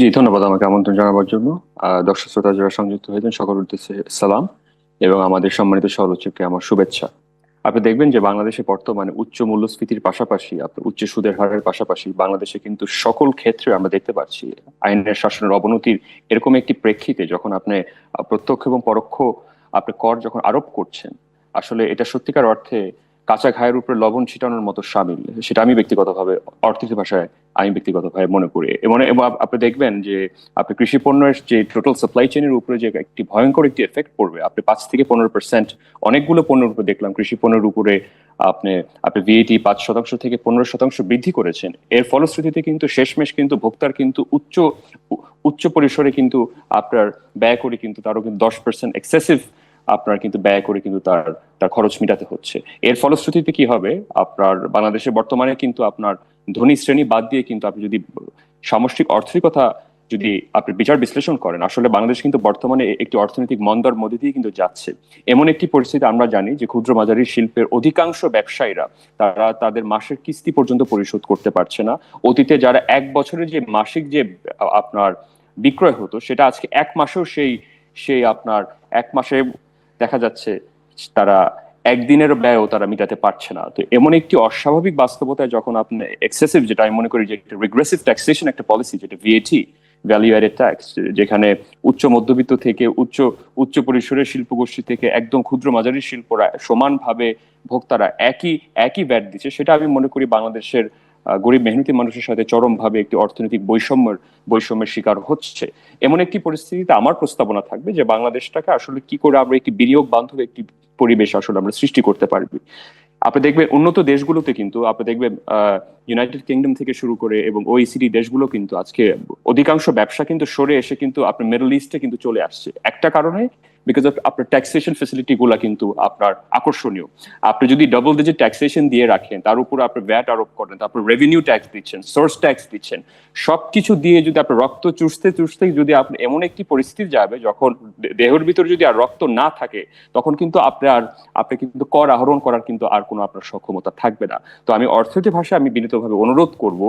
জি, ধন্যবাদ আমাকে আমন্ত্রণ জানাবার জন্য। দর্শক শ্রোতা যারা সংযুক্ত হয়েছেন সকল উদ্দেশ্যে সালাম এবং আমাদের সম্মানিত সহলোচককে আমার শুভেচ্ছা। আপনি দেখবেন যে বাংলাদেশে বর্তমানে উচ্চ মূল্যস্ফীতির পাশাপাশি, আপনার উচ্চ সুদের হারের পাশাপাশি বাংলাদেশে কিন্তু সকল ক্ষেত্রে আমরা দেখতে পাচ্ছি আইনের শাসনের অবনতির এরকম একটি প্রেক্ষিতে যখন আপনি প্রত্যক্ষ এবং পরোক্ষ আপনি কর যখন আরোপ করছেন, আসলে এটা সত্যিকার অর্থে কাঁচা ঘায়ের উপরে লবণ ছিটানোর মতো সামিল, সেটা আমি ব্যক্তিগতভাবে, অর্থনীতি ভাষায় আমি ব্যক্তিগতভাবে মনে করি। এবং আপনি দেখবেন যে, আপনি কৃষি পণ্যের যে টোটাল সাপ্লাই চেনের উপরে যে একটি ভয়ঙ্কর একটি এফেক্ট পড়বে, আপনি পাঁচ থেকে পনেরো পার্সেন্ট অনেকগুলো পণ্যের উপরে দেখলাম, কৃষি পণ্যের উপরে আপনি আপনি ভিএটি পাঁচ শতাংশ থেকে পনেরো শতাংশ বৃদ্ধি করেছেন। এর ফলশ্রুতিতে কিন্তু শেষমেশ কিন্তু ভোক্তার কিন্তু উচ্চ উচ্চ পরিসরে কিন্তু আপনার ব্যয় করে কিন্তু তারও কিন্তু দশ পার্সেন্ট এক্সেসিভ আপনার কিন্তু ব্যয় করে কিন্তু তার তার খরচ মিটাতে হচ্ছে। এর ফলশ্রুতিতে কি হবে? আপনার বাংলাদেশে বর্তমানে কিন্তু আপনার ধনী শ্রেণি বাদ দিয়ে কিন্তু আপনি যদি সামষ্টিক অর্থের কথা যদি আপনি বিচার বিশ্লেষণ করেন, আসলে বাংলাদেশ কিন্তু বর্তমানে একটি অর্থনৈতিক মন্দার মধ্যে দিয়ে কিন্তু যাচ্ছে। এমন একটি পরিস্থিতি আমরা জানি যে ক্ষুদ্র মাঝারি শিল্পের অধিকাংশ ব্যবসায়ীরা, তারা তাদের মাসের কিস্তি পর্যন্ত পরিশোধ করতে পারছে না। অতীতে যারা এক বছরের যে মাসিক যে আপনার বিক্রয় হতো, সেটা আজকে এক মাসেও সেই সেই আপনার এক মাসে দেখা যাচ্ছে তারা একদিনের ব্যয়ও তারা মিটাতে পারছে না। তো এমন একটি অস্বাভাবিক বাস্তবতায় যখন আপনি এক্সেসিভ যেটা আমি মনে করি যে একটা রিগ্রেসিভ ট্যাক্সেশন একটা পলিসি যেটা ভিএটি ভ্যালু অ্যাডেড ট্যাক্স যেখানে উচ্চ মধ্যবিত্ত থেকে উচ্চ উচ্চ পরিসরের শিল্পগোষ্ঠী থেকে একদম ক্ষুদ্র মাঝারি শিল্পরা সমানভাবে ভোক্তারা একই একই ব্যাট দিচ্ছে, সেটা আমি মনে করি বাংলাদেশের গরিব মেহনতি মানুষের সাথে চরমভাবে একটি অর্থনৈতিক বৈষম্যের বৈষম্যের শিকার হচ্ছে। এমন একটি পরিস্থিতিতে আমার প্রস্তাবনা থাকবে যে বাংলাদেশটাকে আসলে কি করে আমরা একটি বিনিয়োগ বান্ধব একটি পরিবেশ আসলে আমরা সৃষ্টি করতে পারবি। আপনি দেখবেন উন্নত দেশগুলোতে কিন্তু, আপনি দেখবেন ইউনাইটেড কিংডম থেকে শুরু করে এবং ওইসিডি দেশগুলো কিন্তু আজকে অধিকাংশ ব্যবসা কিন্তু সরে এসে কিন্তু আপনার মিডল ইস্টে কিন্তু চলে আসছে। একটা কারণে বিকজ অফ আপনার ট্যাক্সেশন ফেসিলিটি গুলা কিন্তু আপনার আকর্ষণীয়। আপনি যদি ডাবল ডিজিট ট্যাক্সেশন দিয়ে রাখেন, তার উপর আপনি ভ্যাট আরোপ করেন, তারপর রেভিনিউ ট্যাক্স দিচ্ছেন সোর্স ট্যাক্স দিচ্ছেন, সবকিছু দিয়ে যদি আপনি রক্ত চুষতে চুষতে যদি আপনি এমন একটি পরিস্থিতি যাবে, যখন দেহের ভিতরে যদি আর রক্ত না থাকে, তখন কিন্তু আপনার আপনি কিন্তু কর আহরণ করার কিন্তু আর কোনো আপনার সক্ষমতা থাকবে না। তো আমি অর্থনীতি ভাষায় আমি বিনীতভাবে অনুরোধ করব,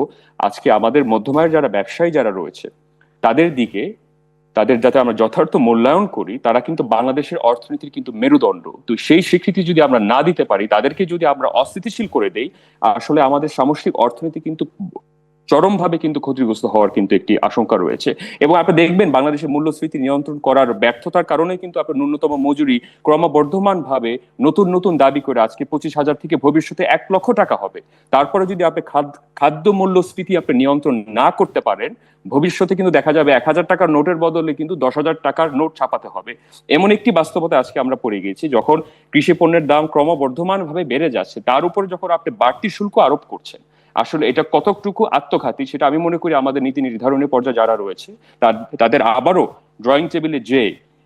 আজকে আমাদের মধ্যমায়ের যারা ব্যবসায়ী যারা রয়েছে, তাদের দিকে তাদের যাতে আমরা যথার্থ মূল্যায়ন করি, তারা কিন্তু বাংলাদেশের অর্থনীতির কিন্তু মেরুদণ্ড। তো সেই স্বীকৃতি যদি আমরা না দিতে পারি, তাদেরকে যদি আমরা অস্থিতিশীল করে দেই, আসলে আমাদের সামষ্টিক অর্থনীতি কিন্তু চরমভাবে কিন্তু ক্ষতিগ্রস্ত হওয়ার কিন্তু একটি আশঙ্কা রয়েছে। এবং আপনি দেখবেন বাংলাদেশের মূল্যস্ফীতি নিয়ন্ত্রণ করার ব্যর্থতার কারণে কিন্তু আপনার ন্যূনতম মজুরি ক্রমবর্ধমান ভাবে নতুন নতুন দাবি করে আজকে পঁচিশ হাজার থেকে ভবিষ্যতে এক লক্ষ টাকা হবে। তারপরে যদি আপনি খাদ- খাদ্য মূল্যস্ফীতি আপনি নিয়ন্ত্রণ না করতে পারেন, ভবিষ্যতে কিন্তু দেখা যাবে এক হাজার টাকার নোটের বদলে কিন্তু দশ হাজার টাকার নোট ছাপাতে হবে। এমন একটি বাস্তবতা আজকে আমরা পড়ে গেছি যখন কৃষি পণ্যের দাম ক্রমবর্ধমান ভাবে বেড়ে যাচ্ছে, তার উপরে যখন আপনি বাড়তি শুল্ক আরোপ করছেন আসলে এটা কতটুকু আত্মঘাতী সেটা আমি মনে করি আমাদের নীতি নির্ধারণী পর্যায়ে যারা রয়েছে তাদের আবারও ড্রয়িং টেবিলে যে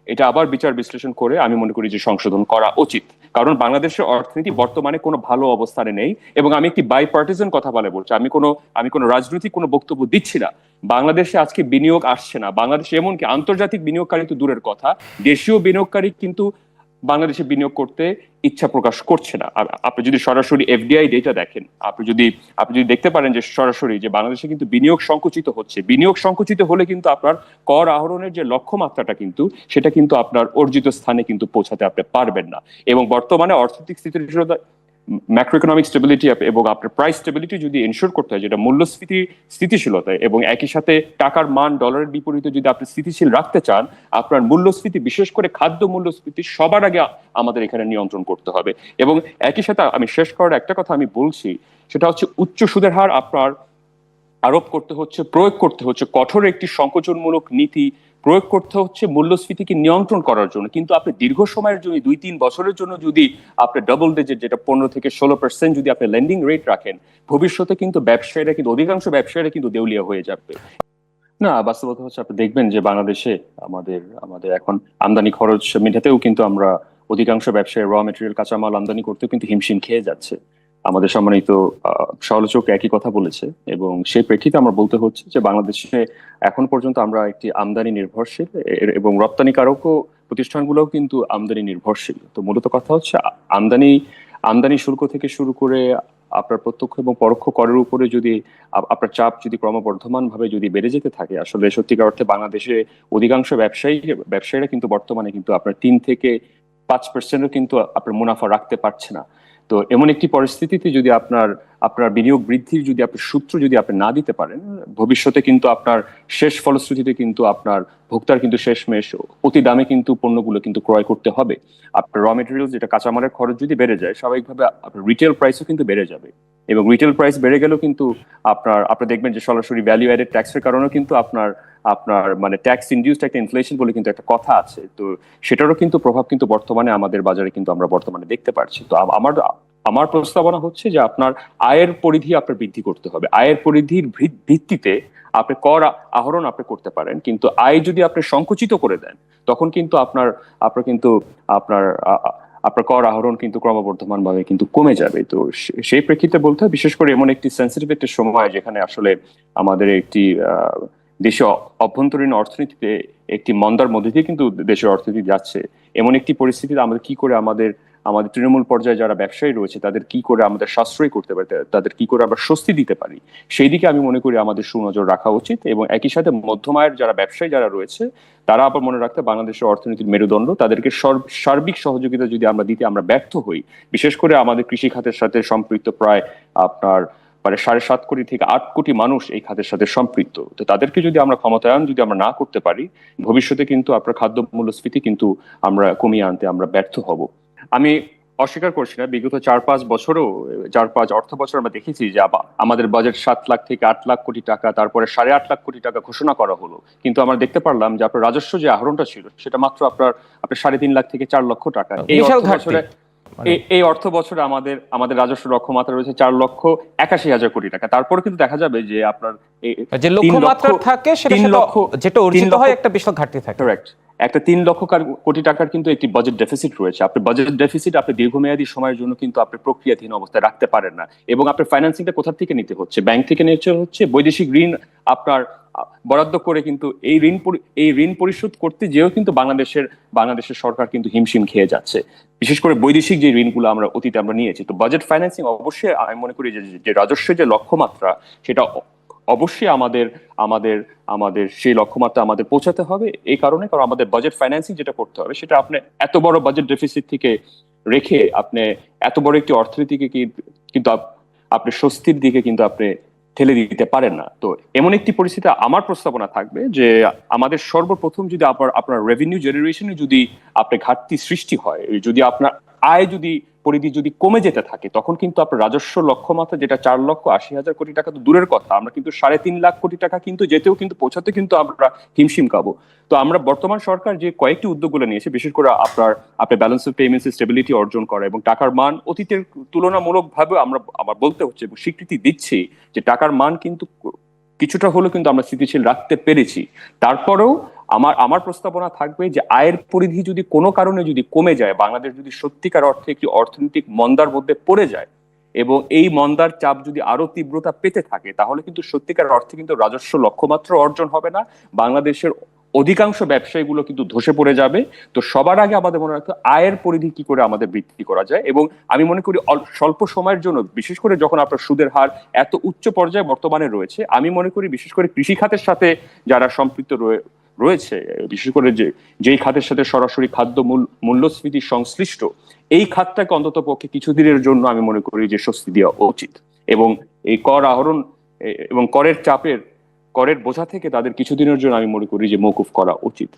এটা আবার বিচার বিশ্লেষণ করে আমি মনে করি যে সংশোধন করা উচিত। কারণ বাংলাদেশের অর্থনীতি বর্তমানে কোনো ভালো অবস্থানে নেই এবং আমি একটি বাই পার্টিজান কথা বলে বলছি। আমি কোনো আমি কোনো রাজনৈতিক কোনো বক্তব্য দিচ্ছি না। বাংলাদেশে আজকে বিনিয়োগ আসছে না। বাংলাদেশে এমনকি আন্তর্জাতিক বিনিয়োগকারী তো দূরের কথা। দেশীয় বিনিয়োগকারী কিন্তু বাংলাদেশে বিনিয়োগ করতে ইচ্ছা প্রকাশ করছে না। আপনি যদি সরাসরি এফডিআই ডেটা দেখেন, আপনি যদি আপনি যদি দেখতে পারেন যে সরাসরি যে বাংলাদেশে কিন্তু বিনিয়োগ সংকুচিত হচ্ছে। বিনিয়োগ সংকুচিত হলে কিন্তু আপনার কর আহরণের যে লক্ষ্যমাত্রাটা কিন্তু, সেটা কিন্তু আপনার অর্জিত স্থানে কিন্তু পৌঁছাতে আপনি পারবেন না। এবং বর্তমানে অর্থনৈতিক স্থিতিশীলতা ম্যাক্রোইকোনমিক স্টেবিলিটি এবং আপনার প্রাইস স্টেবিলিটি যদি এনশোর করতে হয়, যেটা মূল্যস্ফীতি স্থিতিশীলতা এবং একই সাথে টাকার মান ডলারের বিপরীতে যদি আপনি স্থিতিশীল রাখতে চান, আপনার মূল্যস্ফীতি বিশেষ করে খাদ্য মূল্যস্ফীতি সবার আগে আমাদের এখানে নিয়ন্ত্রণ করতে হবে। এবং একই সাথে আমি শেষ করার একটা কথা আমি বলছি, সেটা হচ্ছে উচ্চ সুদের হার আপনার আরোপ করতে হচ্ছে, প্রয়োগ করতে হচ্ছে। কঠোর একটি সংকোচনমূলক নীতি প্রয়োগ করতে হচ্ছে মূল্যস্ফীতিকে নিয়ন্ত্রণ করার জন্য। কিন্তু আপনি দীর্ঘ সময়ের জন্য, দুই, তিন বছরের জন্য যদি আপনি ডাবল ডিজিট যেটা পনেরো থেকে ষোলো পার্সেন্ট যদি আপনি লেন্ডিং রেট রাখেন, ভবিষ্যতে কিন্তু ব্যবসায়ীরা কিন্তু, অধিকাংশ ব্যবসায়ীরা কিন্তু দেউলিয়া হয়ে যাবে। না, বাস্তবতা হচ্ছে আপনি দেখবেন যে বাংলাদেশে আমাদের আমাদের এখন আমদানি খরচ মেটাতেও কিন্তু আমরা অধিকাংশ ব্যবসায়ী র মেটেরিয়াল কাঁচামাল আমদানি করতেও কিন্তু হিমশিম খেয়ে যাচ্ছে। আমাদের সম্মানিত সমালোচক একই কথা বলেছে এবং সেই প্রেক্ষিতে আমরা বলতে হচ্ছে যে বাংলাদেশে এখন পর্যন্ত আমরা একটি আমদানি নির্ভরশীল এবং রপ্তানিকারকও প্রতিষ্ঠানগুলোও কিন্তু আমদানি নির্ভরশীল। তো মূলত কথা হচ্ছে আমদানি আমদানি শুল্ক থেকে শুরু করে আপনার প্রত্যক্ষ এবং পরোক্ষ করের উপরে যদি আপনার চাপ যদি ক্রমবর্ধমান ভাবে যদি বেড়ে যেতে থাকে, আসলে সত্যিকার অর্থে বাংলাদেশে অধিকাংশ ব্যবসায়ী, ব্যবসায়ীরা কিন্তু বর্তমানে কিন্তু আপনার তিন থেকে পাঁচ পার্সেন্টও কিন্তু আপনার মুনাফা রাখতে পারছে না। তো এমন একটি পরিস্থিতিতে যদি আপনার আপনার বিনিয়োগ বৃদ্ধির যদি আপনি সূত্র যদি আপনি না দিতে পারেন, ভবিষ্যতে কিন্তু আপনার শেষ ফলশ্রুতিতে কিন্তু আপনার ভোক্তার কিন্তু শেষ শেষমেশ অতি দামে কিন্তু পণ্যগুলো কিন্তু ক্রয় করতে হবে। আপনার র মেটেরিয়াল যেটা কাঁচামালের খরচ যদি বেড়ে যায়, স্বাভাবিকভাবে আপনার রিটেল প্রাইসও কিন্তু বেড়ে যাবে। এবং রিটেল প্রাইস বেড়ে গেলেও কিন্তু আপনার, আপনি দেখবেন যে সরাসরি ভ্যালু অ্যাডেড ট্যাক্সের কারণেও কিন্তু আপনার আপনার মানে ট্যাক্স ইনডিউসড একটা ইনফ্লেশন বলে কিন্তু একটা কথা আছে। তো সেটারও কিন্তু প্রভাব কিন্তু বর্তমানে আমাদের বাজারে কিন্তু আমরা বর্তমানে দেখতে পাচ্ছি তো আমার আমার প্রস্তাবনা হচ্ছে যে আপনার আয়ের পরিধি আপনার বৃদ্ধি করতে হবে। আয়ের পরিধির ভিত্তিতে আপনি কর আহরণ আপনি করতে পারেন। কিন্তু আয় যদি আপনি সংকুচিত করে দেন, তখন কিন্তু আপনার আপনার কিন্তু, আপনার আপনার কর আহরণ কিন্তু ক্রমবর্ধমান ভাবে কিন্তু কমে যাবে। তো সেই প্রেক্ষিতে বলতে হয়, বিশেষ করে এমন একটি সেন্সিটিভ একটি সময় যেখানে আসলে আমাদের একটি দেশে অভ্যন্তরীণ অর্থনীতিতে একটি মন্দার মধ্যে দিয়ে কিন্তু দেশের অর্থনীতি যাচ্ছে। এমন একটি পরিস্থিতিতে আমাদের কি করে আমাদের আমাদের তৃণমূল পর্যায়ে যারা ব্যবসায়ী রয়েছে, তাদের কি করে আমাদের সাশ্রয় করতে পারি তাদের কি করে আমরা স্বস্তি দিতে পারি সেই দিকে আমি মনে করি আমাদের সুনজর রাখা উচিত এবং একই সাথে মধ্যম আয়ের যারা ব্যবসায়ী যারা রয়েছে, তারা আবার মনে রাখতে বাংলাদেশের অর্থনীতির মেরুদণ্ড, তাদেরকে সর্ব- সার্বিক সহযোগিতা যদি আমরা দিতে আমরা ব্যর্থ হই, বিশেষ করে আমাদের কৃষি খাতের সাথে সম্পৃক্ত প্রায় আপনার মানে সাড়ে সাত কোটি থেকে আট কোটি মানুষ এই খাতের সাথে সম্পৃক্ত, তো তাদেরকে যদি আমরা ক্ষমতায়ন যদি আমরা না করতে পারি, ভবিষ্যতে কিন্তু আপনার খাদ্য মূল্যস্ফীতি কিন্তু আমরা কমিয়ে আনতে আমরা ব্যর্থ হব। আমি অস্বীকার করছি না বিগত চার পাঁচ বছরও চার পাঁচ অর্থ বছর আমরা দেখেছি যে আমাদের বাজেট সাত লাখ থেকে আট লাখ কোটি টাকা তারপরে সাড়ে আট লাখ কোটি টাকা ঘোষণা করা হলো। কিন্তু আমরা দেখতে পারলাম যে আপনার রাজস্ব যে আহরণটা ছিল সেটা মাত্র আপনার আপনার সাড়ে তিন লাখ থেকে চার লক্ষ টাকা। এই বছরে এই- এই অর্থ বছরে আমাদের আমাদের রাজস্ব লক্ষ্যমাত্রা রয়েছে চার লক্ষ একাশি হাজার কোটি টাকা। তারপরে কিন্তু দেখা যাবে যে আপনার যে লক্ষ্যমাত্রা থাকে সেটা লক্ষ- যেটা অর্জিত হয় একটা বিশাল ঘাটতি থাকে। একটা তিন লক্ষ কোটি টাকার কিন্তু একটি বাজেট ডেফিসিট রয়েছে। আপনি বাজেট ডেফিসিট আপনি দীর্ঘমেয়াদী সময়ের জন্য কিন্তু আপনি প্রক্রিয়াধীন অবস্থায় রাখতে পারেন না। এবং আপনার ফাইন্যান্সিংটা কোথা থেকে নিতে হচ্ছে? ব্যাংক থেকে নিতে হচ্ছে। বৈদেশিক ঋণ আপনার বরাদ্দ করে কিন্তু এই ঋণ এই ঋণ পরিশোধ করতে যেও কিন্তু বাংলাদেশের বাংলাদেশের সরকার কিন্তু হিমশিম খেয়ে যাচ্ছে। বিশেষ করে বৈদেশিক যে ঋণগুলো আমরা, অতীতে আমরা নিয়েছি। তো বাজেট ফাইন্যান্সিং অবশ্যই আমি মনে করি যে রাজস্বের যে লক্ষ্যমাত্রা, সেটা অবশ্যই আমাদের আমাদের আমাদের সেই লক্ষ্যমাত্রা আমাদের পৌঁছাতে হবে। এই কারণে কারণ আমাদের বাজেট ফাইন্যান্সিং যেটা করতে হবে, সেটা আপনি এত বড় বাজেট ডেফিসিট থেকে রেখে আপনি এত বড় একটি অর্থনীতিকে কিন্তু আপনি স্বস্তির দিকে কিন্তু আপনি ঠেলে দিতে পারেন না। তো এমন একটি পরিস্থিতি আমার প্রস্তাবনা থাকবে যে আমাদের সর্বপ্রথম যদি আপনার আপনার রেভিনিউ জেনারেশনে যদি আপনি ঘাটতি সৃষ্টি হয়, যদি আপনার আয় যদি, পরিধি যদি কমে যেতে থাকে, তখন কিন্তু আপনার রাজস্ব লক্ষ্যমাত্রা যেটা চার লক্ষ আশি হাজার কোটি টাকা তো দূরের কথা। আমরা কিন্তু সাড়ে তিন লাখ কোটি টাকা কিন্তু যেতেও কিন্তু, পৌঁছাতে কিন্তু আমরা হিমশিম খাব। তো আমরা বর্তমান সরকার যে কয়েকটি উদ্যোগগুলো নিয়েছে, বিশেষ করে আপনার আপনার ব্যালেন্স অফ পেমেন্টস স্টেবিলিটি অর্জন করা এবং টাকার মান অতীতের তুলনামূলক ভাবে আমরা, আমার বলতে হচ্ছে এবং স্বীকৃতি দিচ্ছি যে টাকার মান কিন্তু কিছুটা হলেও কিন্তু আমরা স্থিতিশীল রাখতে পেরেছি। তারপরেও আমার আমার প্রস্তাবনা থাকবে যে আয়ের পরিধি যদি কোনো কারণে যদি কমে যায়, বাংলাদেশ যদি সত্যিকার অর্থে একটি অর্থনৈতিক মন্দার মধ্যে পড়ে যায় এবং এই মন্দার চাপ যদি আরও তীব্রতা পেতে থাকে, তাহলে কিন্তু সত্যিকার অর্থে কিন্তু রাজস্ব লক্ষ্যমাত্রা অর্জন হবে না। বাংলাদেশের অধিকাংশ ব্যবসায়ীগুলো কিন্তু ধসে পড়ে যাবে। তো সবার আগে আমাদের মনে রাখতে আয়ের পরিধি কি করে আমাদের বৃদ্ধি করা যায় এবং আমি মনে করি স্বল্প সময়ের জন্য, বিশেষ করে যখন আপনার সুদের হার এত উচ্চ পর্যায়ে বর্তমানে রয়েছে, আমি মনে করি বিশেষ করে কৃষি খাতের সাথে যারা সম্পৃক্ত রয়ে- রয়েছে, বিশেষ করে যে, যেই খাতের সাথে সরাসরি খাদ্য মূল- মূল্যস্ফীতি সংশ্লিষ্ট, এই খাতটাকে অন্তত পক্ষে কিছুদিনের জন্য আমি মনে করি যে স্বস্তি দেওয়া উচিত। এবং এই কর আহরণ, এবং করের চাপের, করের বোঝা থেকে তাদের কিছুদিনের জন্য আমি মনে করি যে মৌকুফ করা উচিত।